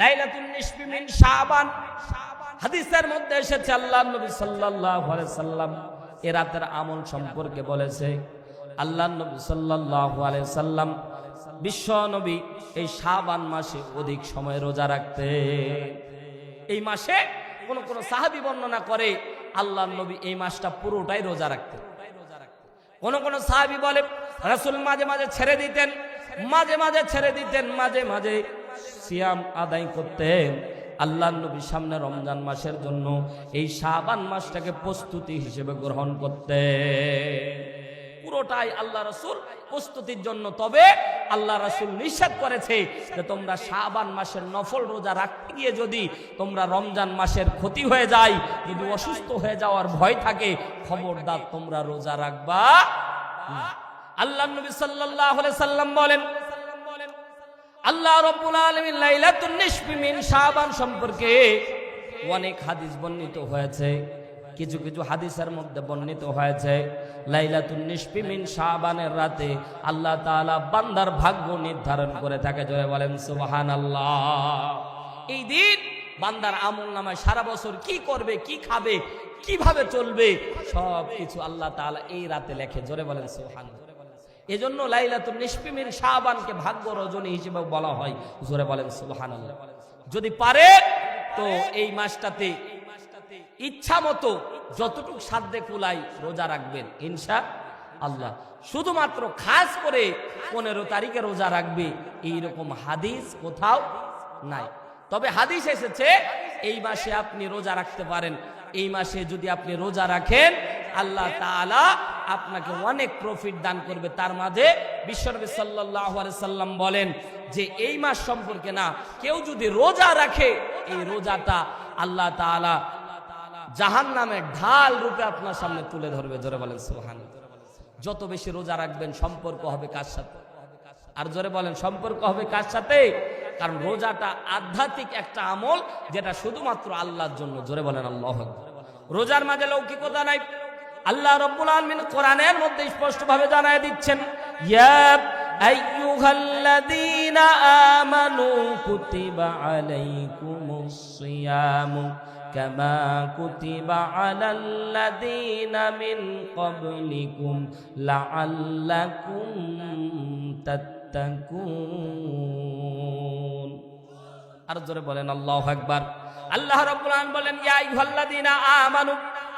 লাইলাতুন নিসফি মিন শাবান। হাদিসের মধ্যে এসেছে, আল্লাহ নবী সাল্লাল্লাহু সাল্লাম এ রাতের আমল সম্পর্কে বলেছে, আল্লাহ নবী সাল্লাল্লাহু সাল্লাম বিশ্ব নবী এই শাবান মাসে অধিক সময় রোজা রাখতে এই মাসে কোন কোন সাহাবী বর্ণনা করে, আল্লাহ নবী এই মাসটা পুরোটাই রোজা রাখতেন। কোন কোন সাহাবী বলে, রাসূল মাঝে মাঝে ছেড়ে দিতেন, মাঝে মাঝে ছেড়ে দিতেন, মাঝে মাঝে সিয়াম আদায় করতেন আল্লাহ নবী সামনে রমজান মাসের জন্য এই শাবান মাসটাকে প্রস্তুতি হিসেবে গ্রহণ করতে পুরোটাই আল্লাহ রসুল প্রস্তুতির জন্য তবে আল্লাহ রসুল নিষেধ করেছে যে তোমরা শাবান মাসের নফল রোজা রাখতে গিয়ে যদি তোমরা রমজান মাসের ক্ষতি হয়ে যায়, যদি অসুস্থ হয়ে যাওয়ার ভয় থাকে, খবরদার তোমরা রোজা রাখবা। আল্লাহ নবী আলাইহি সাল্লাম বলেন আল্লাহ রব্বুল আলামিন লাইলাতুন নিসফি মিন শাবান সম্পর্কে অনেক হাদিস বর্ণিত হয়েছে। কিছু কিছু হাদিসের মধ্যে বর্ণিত হয়েছে, লাইলাতুন নিসফি মিন শাবানের রাতে আল্লাহ তাআলা বান্দার ভাগ্য নির্ধারণ করে থাকে, জোরে বলেন সুবহানাল্লাহ। এই দিন বান্দার আমল নামায় সারা বছর কি করবে, কি খাবে, কীভাবে চলবে সব কিছু আল্লাহ তাআলা এই রাতে লেখে, জোরে বলেন সুবহানাল্লাহ। এজন্য লাইলাতুল নিসফিমিন শাহবানকে ভাগ্য রজনী হিসেবে বলা হয়। জোরে বলেন, সুবহানাল্লাহ। যদি পারে, তো এই মাসটাতে ইচ্ছা মতো যতটুকু সাধ্যে কুলাই রোজা রাখবেন ইনশা আল্লাহ শুধুমাত্র খাস করে পনেরো তারিখে রোজা রাখবে, এইরকম হাদিস কোথাও নাই। তবে হাদিস এসেছে, এই মাসে আপনি রোজা রাখতে পারেন। এই মাসে যদি আপনি রোজা রাখেন, আল্লাহ তাআলা আপনাকে অনেক প্রফিট দান করবে। তার মাঝে বিশ্বনবী সাল্লাল্লাহু সাল্লাম বলেন যে, এই মাস সম্পর্কে না, কেউ যদি রোজা রাখে, এই রোজাটা আল্লাহ তাআলা জাহান নামে ঢাল রূপে আপনার সামনে তুলে ধরবে। জোরে বলেন সুবহান যত বেশি রোজা রাখবেন, সম্পর্ক হবে কার সাথে? আর জোরে বলেন, সম্পর্ক হবে কার সাথে? কারণ রোজাটা আধ্যাত্মিক একটা আমল, যেটা শুধুমাত্র আল্লাহর জন্য। জোরে বলেন, আল্লাহ রোজার মাঝে লৌকিকতা নাই। আল্লাহ রব্বুল আলমিন কোরআনের মধ্যে স্পষ্টভাবে জানায় দিচ্ছেন আমানু কুতিবা আর জোরে বলেন, আল্লাহু আকবার। আল্লাহ রাব্বুল আলামিন বলেন, ইয়া আইয়ুহাল্লাযীনা আমানু,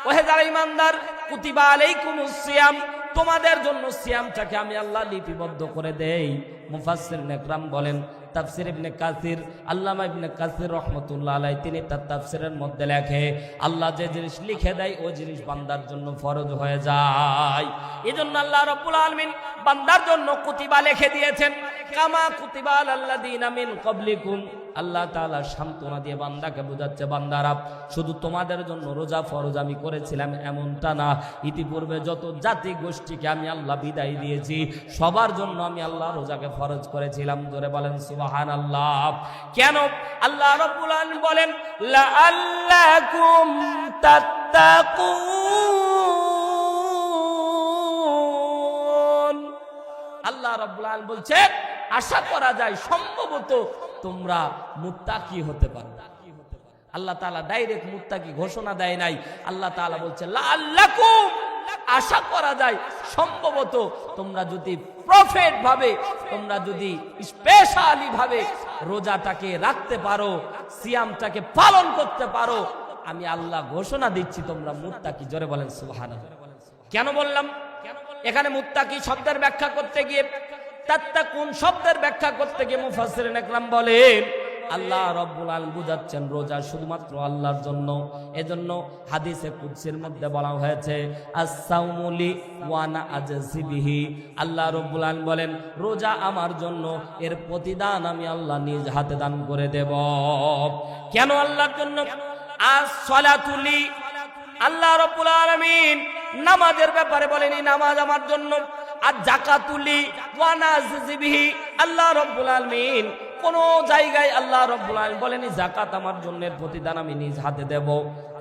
ওহে যারা ঈমানদার কুতিবা আলাইকুমুস সিয়াম, তোমাদের জন্য সিয়ামটাকে আমি আল্লাহ লিপিবদ্ধ করে দেই। মুফাসসির নেকরাম বলেন, তাফসির ইবনে কাসির, আল্লামা ইবনে কাসির রহমতুল্লাহ আলাই তিনি তার তাফসিরের মধ্যে লেখে, আল্লাহ যে জিনিস লিখে দেয়, ওই জিনিস বান্দার জন্য ফরজ হয়ে যায়। এই জন্য আল্লাহ রব্বুল আলমিন বান্দার জন্য কুতিবা লিখে দিয়েছেন, কামা কুতিবা আল্লাযীনা মিন ক্বাবলিকুম আল্লাহ তাআলা সান্ত্বনা দিয়ে বান্দাকে বোঝাচ্ছে, বান্দারা, শুধু তোমাদের জন্য রোজা ফরজ আমি করেছিলাম এমনটা না। ইতিপূর্বে যত জাতি গোষ্ঠীকে আমি আল্লাহ বিদায় দিয়েছি, সবার জন্য আমি আল্লাহ রোজাকে ফরজ করেছিলাম। জোরে বলেন সুবাহান আল্লাহ কেন? আল্লাহ রব্বুল বলেন আল্লাহ রব্বুল আলামিন বলছেন, আশা করা যায় সম্ভবত তোমরা মুত্তাকি হতে পারো। আল্লাহ তালা ডাইরেক্ট মুত্তাকি ঘোষণা দেয় নাই। আল্লাহ তালা বলছে আশা করা যায় সম্ভবত তোমরা যদি প্রফেট ভাবে, তোমরা যদি স্পেশালি ভাবে রোজাটাকে রাখতে পারো, সিয়ামটাকে পালন করতে পারো, আমি আল্লাহ ঘোষণা দিচ্ছি তোমরা মুত্তাকি। জোরে বলেন সুবহানাল্লাহ। কেন বললাম? এখানে মুত্তাকি শব্দের ব্যাখ্যা করতে গিয়ে তাত্তা কোন শব্দের ব্যাখ্যা করতে গিয়ে মুফাসসিরিন একরাম বলেন আল্লাহ রব্বুল আলামিন বুঝাচ্ছেন রোজা শুধুমাত্র আল্লাহর জন্য। এজন্য হাদিসে কুদসির মধ্যে বলা হয়েছে আস-সাউমুলি ওয়ানা আজসিবিহি। আল্লাহ রব্বুল আলামিন বলেন, রোজা আমার জন্য, এর প্রতিদান আমি আল্লাহ নিজ হাতে দান করে দেব। কেন আল্লাহর জন্য? আস-সালাতুলি আল্লাহ রব্বুল আলামিন নামাজের ব্যাপারে বলেনি নামাজ আমার জন্য আর জাকাতুলি ওয়ানাজিবিহি আল্লাহ রব্বুল আলামিন কোন জায়গায় আল্লাহ রব্বুল আলম বলেনি, জাকাত আমার জন্য প্রতিদান আমি নিজ হাতে দেব।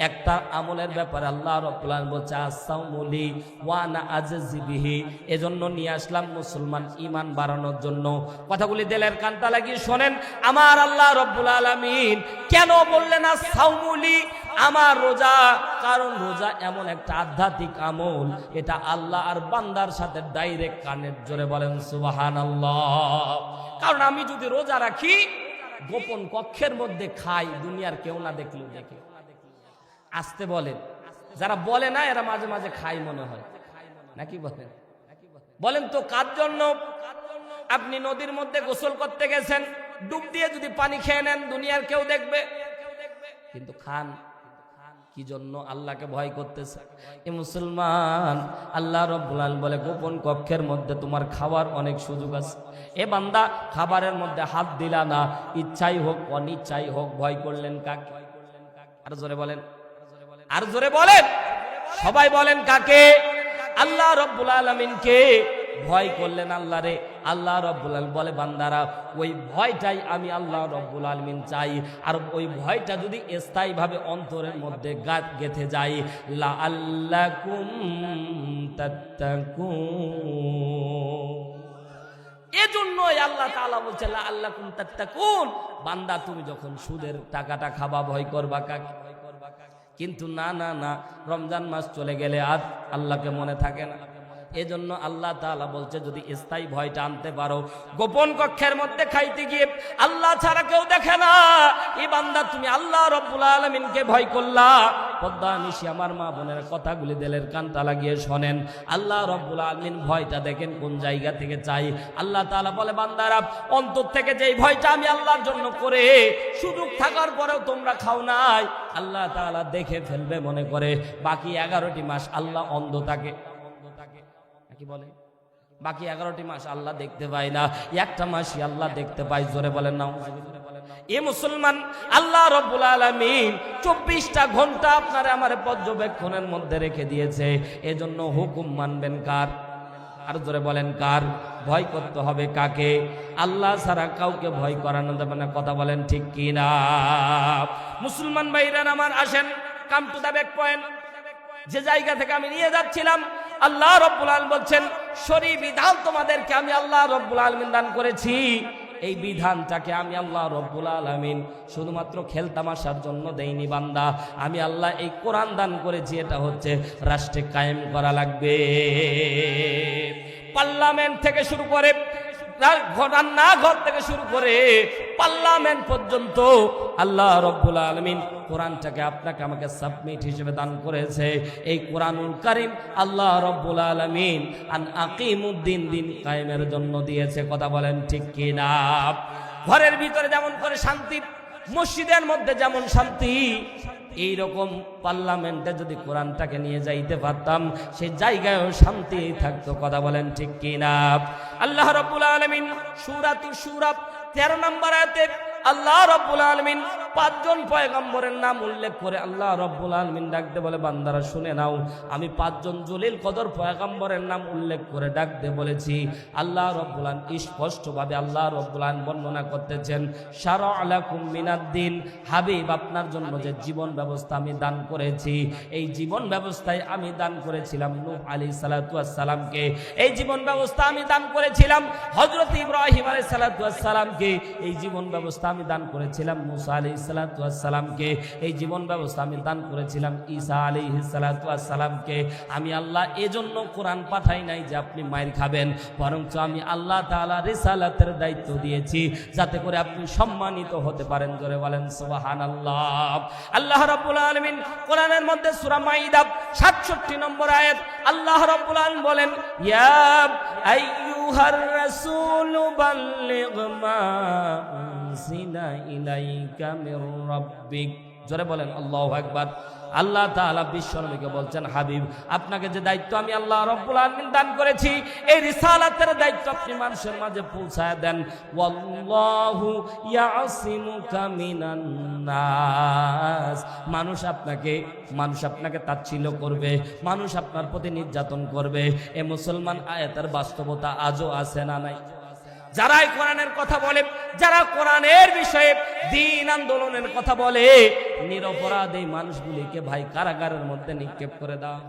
একটা আমলের ব্যাপারে আল্লাহ রব্বুল আলামিন বলছে আসাউমুলি ওয়ানা আজজিবিহি এজন্য নিয়ে আসলাম মুসলমান ইমান বাড়ানোর জন্য। কথাগুলি দেলের কানটা লাগিয়ে শোনেন, আমার আল্লাহ রব্বুল আলামিন কেন বললেন আসাউমুলি আমার রোজা, কারণ রোজা এমন একটা আধ্যাত্মিক আমল, এটা আল্লাহ আর বান্দার সাথে ডাইরেক্ট কানের জোরে বলেন, সুবহানাল্লাহ। কারণ আমি যদি রোজা রাখি, গোপন কক্ষের মধ্যে খাই, দুনিয়ার কেউ না দেখলেও দেখে। আসতে বলেন। যারা বলে না, এরা মাঝে মাঝে খাই মনে হয়। নাকি বলেন? বলেন তো, কার জন্য? আপনি নদীর মধ্যে গোসল করতে গেছেন, ডুব দিয়ে যদি পানি খেয়ে নেন, দুনিয়ার কেউ দেখবে? কিন্তু খান কি জন্য আল্লাহকে ভয় করতেছে? এ মুসলমান, আল্লাহ রব্বুল আলামিন বলে, গোপন কক্ষের মধ্যে তোমার খাওয়ার অনেক সুযোগ আছে। এ বান্দা, খাবারের মধ্যে হাত দিলা না, ইচ্ছাই হোক, অনিচ্ছাই হোক, ভয় করলেন কাকে? আর জোরে বলেন। আর জোরে বলেন। সবাই বলেন কাকে? আল্লাহ রব্বুল আলমিনকে ভয় করলেন আল্লাহ রে। আল্লাহ রব্বুল আলম বলে, বান্দারা, ওই ভয়টাই আমি আল্লাহ রব্বুল আলমিন চাই। আর ওই ভয়টা যদি স্থায়ীভাবে অন্তরের মধ্যে গাত গেথে যায় লা আল্লাহ এজন্যই আল্লাহ তাআলা বলছে লা আল্লাহ কুম তাত্তাকুন। বান্দা, তুমি যখন সুদের টাকাটা খাবা, ভয় করবা কাকে? কিন্তু না না না, রমজান মাস চলে গেলে আর আল্লাহকে মনে থাকে না। এজন্য আল্লাহ তাআলা বলছে, যদি স্থায়ী ভয়টা আনতে পারো, গোপন কক্ষের মধ্যে খাইতে গিয়ে আল্লাহ ছাড়া কেউ দেখে না। এ বান্দা, তুমি আল্লাহ রব্বুল আলমিনকে ভয় করলা। পদ্মা নিশি আমার মা বোনের কথাগুলি দিলের কানটা লাগিয়ে শোনেন। আল্লাহ রব্বুল আলমিন ভয়টা দেখেন কোন জায়গা থেকে চাই। আল্লাহ তাআলা বলে, বান্দারা, অন্তর থেকে যেই ভয়টা আমি আল্লাহর জন্য করে, সুযোগ থাকার পরেও তোমরা খাও নাই। আল্লাহ তাআলা দেখে ফেলবে মনে করে। বাকি এগারোটি মাস আল্লাহ অন্ধ থাকে। কি বলে? বাকি এগারোটি মাস আল্লাহ দেখতে পায় না। একটা মাসই আল্লাহ দেখতে পায়, জোরে বলেন না এ মুসলমান, আল্লাহ রব্বুল আলমিন চব্বিশটা ঘণ্টা আপনার আমার পর্যবেক্ষণের মধ্যে রেখে দিয়েছে। এজন্য হুকুম মানবেন কার? আর জোরে বলেন কার? ভয় করতে হবে কাকে? আল্লাহ ছাড়া কাউকে ভয় করানো যাবে না, কথা বলেন ঠিক কি না মুসলমান ভাইরা আমার আসেন come to the back point যে জায়গা থেকে আমি নিয়ে যাচ্ছিলাম আল্লাহ রব্বুল আলম বলছেন শরী বিধান তোমাদেরকে আমি আল্লাহ রব্বুল আলমিন দান করেছি। এই বিধানটাকে আমি আল্লাহ রব্বুল আলমিন শুধুমাত্র খেলতামাশার জন্য দেইনি, বান্দা। আমি আল্লাহ এই কোরআন দান করেছি, এটা হচ্ছে রাষ্ট্রে কায়েম করা লাগবে। পার্লামেন্ট থেকে শুরু করে, রান্নাঘর থেকে শুরু করে পার্লামেন্ট পর্যন্ত আল্লাহ রব্বুল আলমিন কোরআনটাকে আপনাকে আমাকে সাবমিট হিসেবে দান করেছে। এই কোরআনুল কারিম আল্লাহ রব্বুল আলমিন আন আকিমুদ্দিন দিন কায়েমের জন্য দিয়েছে। কথা বলেন ঠিক কিনা? ঘরের ভিতরে যেমন করে শান্তি, মসজিদের মধ্যে যেমন শান্তি এই রকম পার্লামেন্টে যদি কোরআনটাকে নিয়ে যাইতে পারতাম সেই জায়গায়ও শান্তি থাকতো। কথা বলেন ঠিক কিনা? আল্লাহ রব্বুল আলমিন সুরাতু সুরাব তেরো নম্বর আয়াতে আল্লাহ রব্বুল আলমিন পাঁচজন পয়গম্বরের নাম উল্লেখ করে আল্লাহ রব্বুল আলমিন ডাকতে বলে, বান্দারা শুনে নাও, আমি পাঁচজন জলিল কদর পয়গম্বরের নাম উল্লেখ করে ডাকতে বলেছি। আল্লাহ রব্বুল আলম স্পষ্টভাবে আল্লাহ রব্বুল আলম বর্ণনা করতেছেন, সারা আলাকুম মিনাদ্দিন হাবিব, আপনার জন্য যে জীবন ব্যবস্থা আমি দান করেছি, এই জীবন ব্যবস্থায় আমি দান করেছিলাম নূহ আলী সালাতামকে এই জীবন ব্যবস্থা আমি দান করেছিলাম হজরত ইব্রাহিম আলী সালাতামকে এই জীবন ব্যবস্থা আমি দান করেছিলাম মুসা আলী সালাতামকে এই জীবন ব্যবস্থা আমি দান করেছিলাম ঈসা আলী সালাতামকে আমি আল্লাহ এজন্য কোরআন পাঠাই নাই যে আপনি মায়ের খাবেন, বরঞ্চ আমি আল্লাহ তালা রেসালাতের দায়িত্ব দিয়েছি যাতে করে আপনি সম্মানিত হতে পারেন। জোরে বলেন সোহান আল্লাহ আল্লাহ রাব্বুল আলামিন কোরআনের মধ্যে সূরা মাইদা 67 নম্বর আয়াত, আল্লাহ রাব্বুল আলামিন বলেন, ইয়া আইয়ুহার রাসূল বাল্লিগ মা জোরে বলেন, আল্লাহু বলছেন, হাবিব, আপনাকে যে দায়িত্ব আমি আল্লাহ রব্বুল দান করেছি, এই রিসালাতের দায়িত্ব আপনি মানুষের মাঝে পৌঁছায় দেন। মানুষ আপনাকে মানুষ আপনাকে তাচ্ছিল্য করবে, মানুষ আপনার প্রতি নির্যাতন করবে। এ মুসলমান আয়াতের বাস্তবতা আজও আছে না নাই? যারাই কোরআনের কথা বলে, যারা কোরআনের বিষয়ে দিন আন্দোলনের কথা বলে, নিরপরাধ এই মানুষগুলিকে ভাই কারাগারের মধ্যে নিক্ষেপ করে দাও।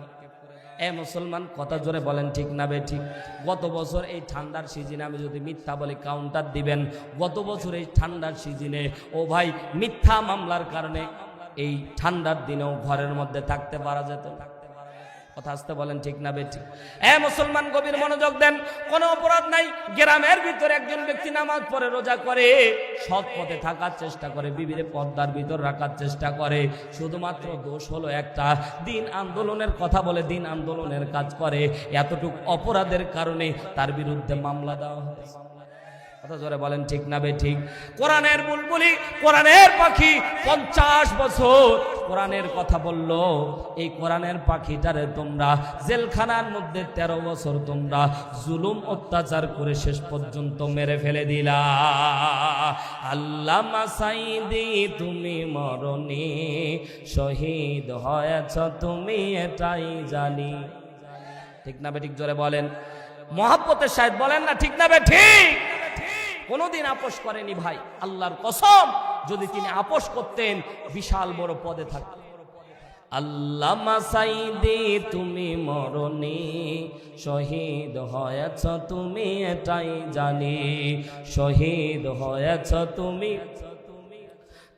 এ মুসলমান, কথা জোরে বলেন ঠিক না বে ঠিক? গত বছর এই ঠান্ডার সিজনে আমি যদি মিথ্যা বলি কাউন্টার দিবেন। গত বছর এই ঠান্ডার সিজনে, ও ভাই মিথ্যা মামলার কারণে এই ঠান্ডার দিনেও ঘরের মধ্যে থাকতে পারা যেত কথা আসতে বলেন ঠিক না বেঠিক। এ মুসলমান গভীর মনোযোগ দেন, কোনো অপরাধ নাই। গ্রামের ভিতরে একজন ব্যক্তি নামাজ পড়ে, রোজা করে, সৎ পথে থাকার চেষ্টা করে, বিবিরে পর্দার ভিতর রাখার চেষ্টা করে, শুধুমাত্র দোষ হলো একটা। দিন আন্দোলনের কথা বলে দিন আন্দোলনের কাজ করে, এতটুক অপরাধের কারণে তার বিরুদ্ধে মামলা দেওয়া হয় কথা বলেন ঠিক না বে ঠিক কোরআনের বুলবুলি, কোরআনের পাখি পঞ্চাশ বছর কোরআনের কথা বলল, এই কোরআনের পাখিটারে তোমরা, জেলখানার মধ্যে তেরো বছর তোমরা জুলুম অত্যাচার করে শেষ পর্যন্ত মেরে ফেলে দিলা। আল্লাহ মাসাইদি তুমি মরণে শহীদ হয়েছ, তুমি এটাই জানি। ঠিক না বে ঠিক জোরে বলেন। মহাব্বতের সাহেব বলেন না, ঠিক না বে ঠিক? কোনোদিন আপোষ করেনি ভাই, আল্লাহর কসম। যদি তিনি আপোষ করতেন, বিশাল বড় পদে থাকতেন আল্লাহ মাসাইদি তুমি মরণি শহীদ হয়েছ, তুমি এটাই জানি। শহীদ হয়েছ তুমি।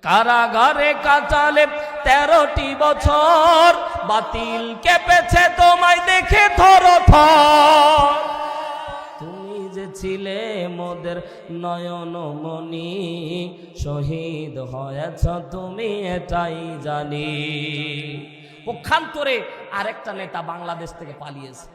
কারাগারে কাটালে তেরোটি বছর, বাতিল কেঁপেছে তোমায় দেখে থর থর। ছিলে মোদের নয়ন মনি শহীদ হয়েছ তুমি এটাই জানি। পক্ষান্তরে আরেকটা নেতা বাংলাদেশ থেকে পালিয়েছে।